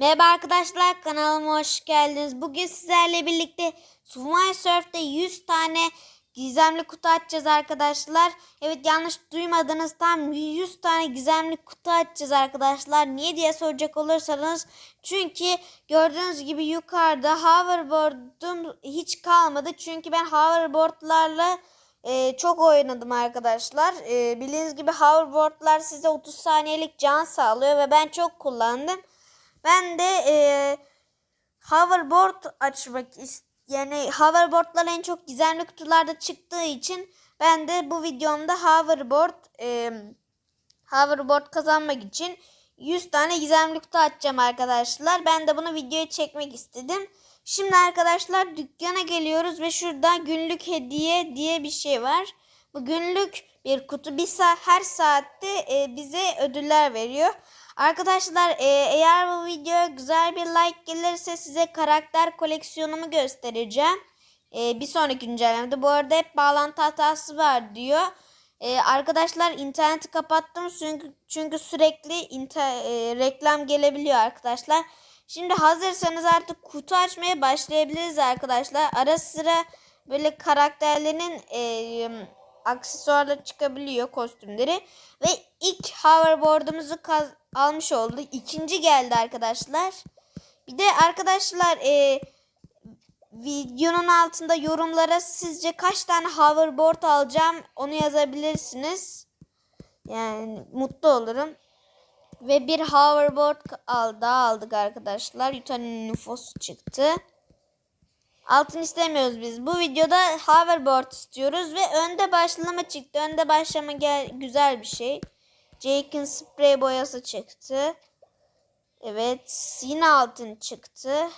Merhaba arkadaşlar kanalıma hoş geldiniz. Bugün sizlerle birlikte Sumay Surf'te 100 tane gizemli kutu açacağız arkadaşlar. Evet yanlış duymadınız tam 100 tane gizemli kutu açacağız arkadaşlar. Niye diye soracak olursanız çünkü gördüğünüz gibi yukarıda hoverboard'um hiç kalmadı. Çünkü ben hoverboard'larla e, çok oynadım arkadaşlar. E, bildiğiniz gibi hoverboard'lar size 30 saniyelik can sağlıyor ve ben çok kullandım. Ben de e, hoverboard açmak ist yani hoverboardlar en çok gizemli kutularda çıktığı için ben de bu videomda hoverboard e, hoverboard kazanmak için 100 tane gizemli kutu açacağım arkadaşlar. Ben de bunu videoya çekmek istedim. Şimdi arkadaşlar dükkana geliyoruz ve şurada günlük hediye diye bir şey var. Bu günlük bir kutu bir saat her saatte e, bize ödüller veriyor. Arkadaşlar e, eğer bu videoya güzel bir like gelirse size karakter koleksiyonumu göstereceğim. E, bir sonraki güncellemede. Bu arada hep bağlantı hatası var diyor. E, arkadaşlar interneti kapattım çünkü, çünkü sürekli inter, e, reklam gelebiliyor arkadaşlar. Şimdi hazırsanız artık kutu açmaya başlayabiliriz arkadaşlar. Ara sıra böyle karakterlerin e, aksesuarları çıkabiliyor kostümleri. Ve ilk hoverboard'umuzu almış olduk. İkinci geldi arkadaşlar. Bir de arkadaşlar e, videonun altında yorumlara sizce kaç tane hoverboard alacağım onu yazabilirsiniz. Yani mutlu olurum. Ve bir hoverboard daha aldık arkadaşlar. Yutan'ın nüfusu çıktı. Altın istemiyoruz biz. Bu videoda hoverboard istiyoruz ve önde başlama çıktı. Önde başlama gel güzel bir şey. Jake'in sprey boyası çıktı. Evet. Yine altın çıktı.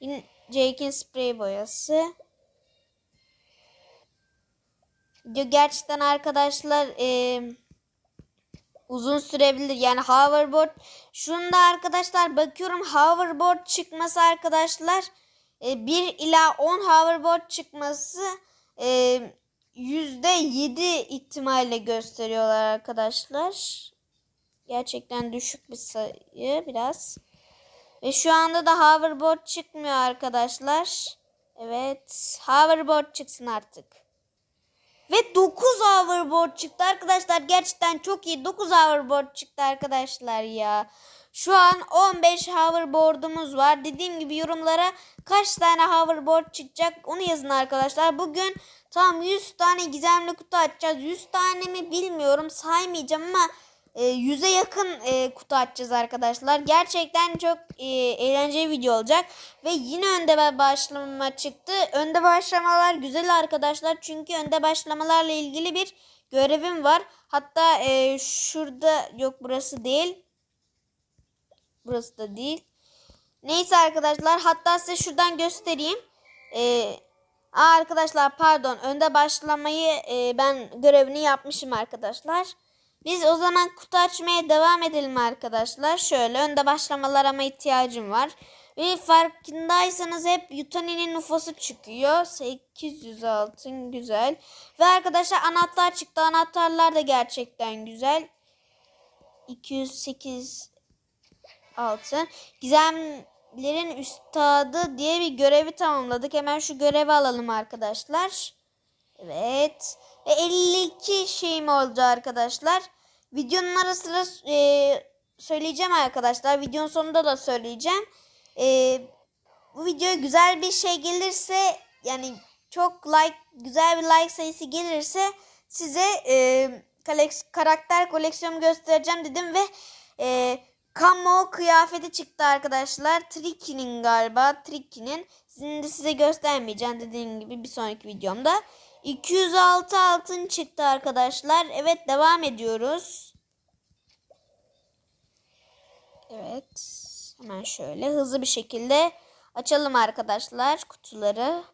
Yine Jake'in sprey boyası. Video gerçekten arkadaşlar e, uzun sürebilir. Yani hoverboard. Şunda arkadaşlar bakıyorum hoverboard çıkması arkadaşlar. E, 1 ila 10 hoverboard çıkması e, %7 ihtimalle gösteriyorlar arkadaşlar. Gerçekten düşük bir sayı biraz. Ve şu anda da hoverboard çıkmıyor arkadaşlar. Evet. Hoverboard çıksın artık. Ve 9 hoverboard çıktı arkadaşlar. Gerçekten çok iyi. 9 hoverboard çıktı arkadaşlar ya. Şu an 15 hoverboard'umuz var. Dediğim gibi yorumlara kaç tane hoverboard çıkacak onu yazın arkadaşlar. Bugün tam 100 tane gizemli kutu açacağız. 100 tane mi bilmiyorum saymayacağım ama e, 100'e yakın e, kutu açacağız arkadaşlar. Gerçekten çok e, eğlenceli video olacak. Ve yine önde başlama çıktı. Önde başlamalar güzel arkadaşlar. Çünkü önde başlamalarla ilgili bir görevim var. Hatta e, şurada yok burası değil. Burası da değil. Neyse arkadaşlar hatta size şuradan göstereyim. Ee, arkadaşlar pardon önde başlamayı e, ben görevini yapmışım arkadaşlar. Biz o zaman kutu açmaya devam edelim arkadaşlar. Şöyle önde başlamalar ama ihtiyacım var. Ve farkındaysanız hep Yutani'nin nüfusu çıkıyor. 800 altın güzel. Ve arkadaşlar anahtar çıktı. Anahtarlar da gerçekten güzel. 208 altın. Gizemlerin üstadı diye bir görevi tamamladık. Hemen şu görevi alalım arkadaşlar. Evet. Ve 52 şeyim oldu arkadaşlar. Videonun arasında e, söyleyeceğim arkadaşlar. Videonun sonunda da söyleyeceğim. E, bu videoya güzel bir şey gelirse yani çok like güzel bir like sayısı gelirse size e, karakter koleksiyonumu göstereceğim dedim ve e, Camo kıyafeti çıktı arkadaşlar. Tricky'nin galiba. Tricky'nin. Sizin de size göstermeyeceğim dediğim gibi bir sonraki videomda. 206 altın çıktı arkadaşlar. Evet devam ediyoruz. Evet. Hemen şöyle hızlı bir şekilde açalım arkadaşlar kutuları.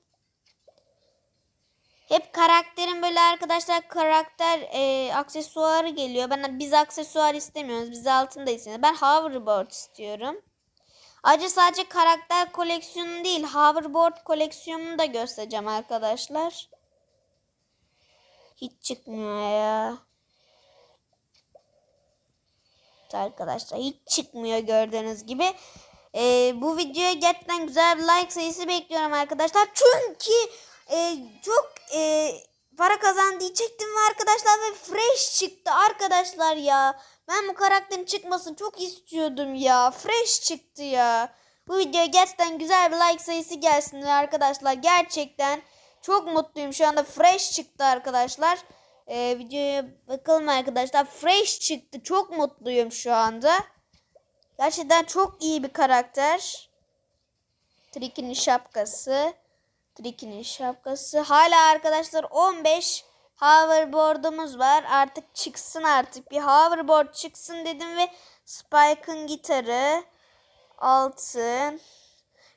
Hep karakterin böyle arkadaşlar karakter e, aksesuarı geliyor. Ben biz aksesuar istemiyoruz. Biz altında istiyoruz. Ben hoverboard istiyorum. Ayrıca sadece karakter koleksiyonu değil, hoverboard koleksiyonunu da göstereceğim arkadaşlar. Hiç çıkmıyor ya. arkadaşlar. Hiç çıkmıyor gördüğünüz gibi. Ee, bu videoya gerçekten güzel bir like sayısı bekliyorum arkadaşlar. Çünkü e, çok e, para kazan diyecektim ve arkadaşlar ve fresh çıktı arkadaşlar ya. Ben bu karakterin çıkmasını çok istiyordum ya. Fresh çıktı ya. Bu videoya gerçekten güzel bir like sayısı gelsin arkadaşlar. Gerçekten çok mutluyum. Şu anda fresh çıktı arkadaşlar. Ee, videoya bakalım arkadaşlar. Fresh çıktı. Çok mutluyum şu anda. Gerçekten çok iyi bir karakter. Tricky'nin şapkası. Tricky'nin şapkası. Hala arkadaşlar 15 hoverboard'umuz var. Artık çıksın artık. Bir hoverboard çıksın dedim ve Spike'ın gitarı. Altın.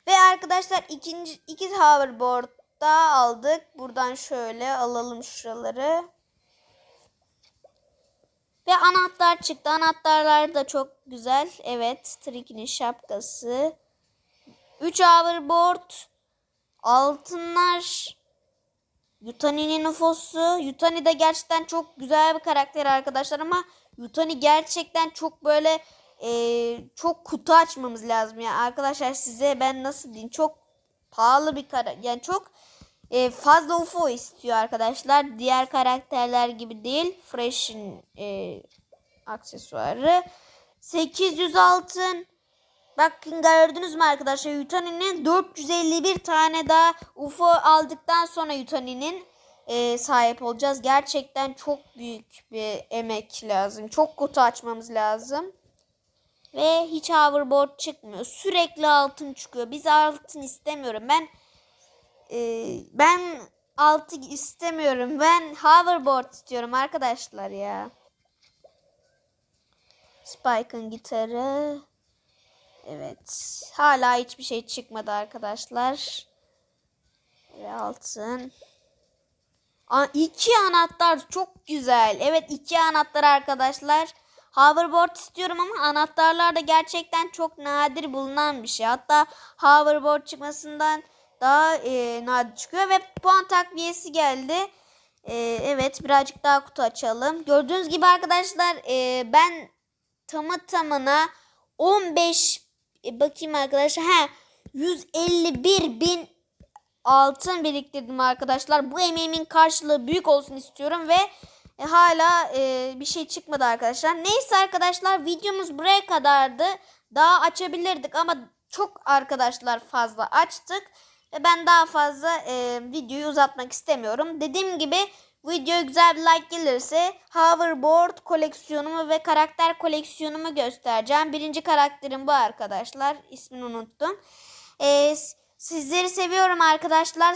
Ve arkadaşlar ikinci iki hoverboard daha aldık. Buradan şöyle alalım şuraları. Ve anahtar çıktı. Anahtarlar da çok güzel. Evet. Tricky'nin şapkası. 3 hoverboard. Altınlar. Yutani'nin nüfusu. Yutani de gerçekten çok güzel bir karakter arkadaşlar ama Yutani gerçekten çok böyle e, çok kutu açmamız lazım. Yani arkadaşlar size ben nasıl diyeyim çok pahalı bir karakter. Yani çok e, fazla UFO istiyor arkadaşlar. Diğer karakterler gibi değil. Fresh'in e, aksesuarı. 800 altın. Bakın gördünüz mü arkadaşlar Yutani'nin 451 tane daha UFO aldıktan sonra Yutani'nin e, sahip olacağız. Gerçekten çok büyük bir emek lazım. Çok kutu açmamız lazım. Ve hiç hoverboard çıkmıyor. Sürekli altın çıkıyor. Biz altın istemiyorum. Ben e, ben altı istemiyorum. Ben hoverboard istiyorum arkadaşlar ya. Spike'ın gitarı. Evet. Hala hiçbir şey çıkmadı arkadaşlar. Ve altın. A iki anahtar çok güzel. Evet iki anahtar arkadaşlar. Hoverboard istiyorum ama anahtarlar da gerçekten çok nadir bulunan bir şey. Hatta hoverboard çıkmasından daha e, nadir çıkıyor ve puan takviyesi geldi. E, evet birazcık daha kutu açalım. Gördüğünüz gibi arkadaşlar e, ben tamı tamına 15 e, bakayım arkadaşlar. He 151 bin altın biriktirdim arkadaşlar. Bu emeğimin karşılığı büyük olsun istiyorum ve e, hala e, bir şey çıkmadı arkadaşlar. Neyse arkadaşlar videomuz buraya kadardı. Daha açabilirdik ama çok arkadaşlar fazla açtık. Ve ben daha fazla e, videoyu uzatmak istemiyorum. Dediğim gibi videoya güzel bir like gelirse hoverboard koleksiyonumu ve karakter koleksiyonumu göstereceğim. Birinci karakterim bu arkadaşlar. İsmini unuttum. E, sizleri seviyorum arkadaşlar.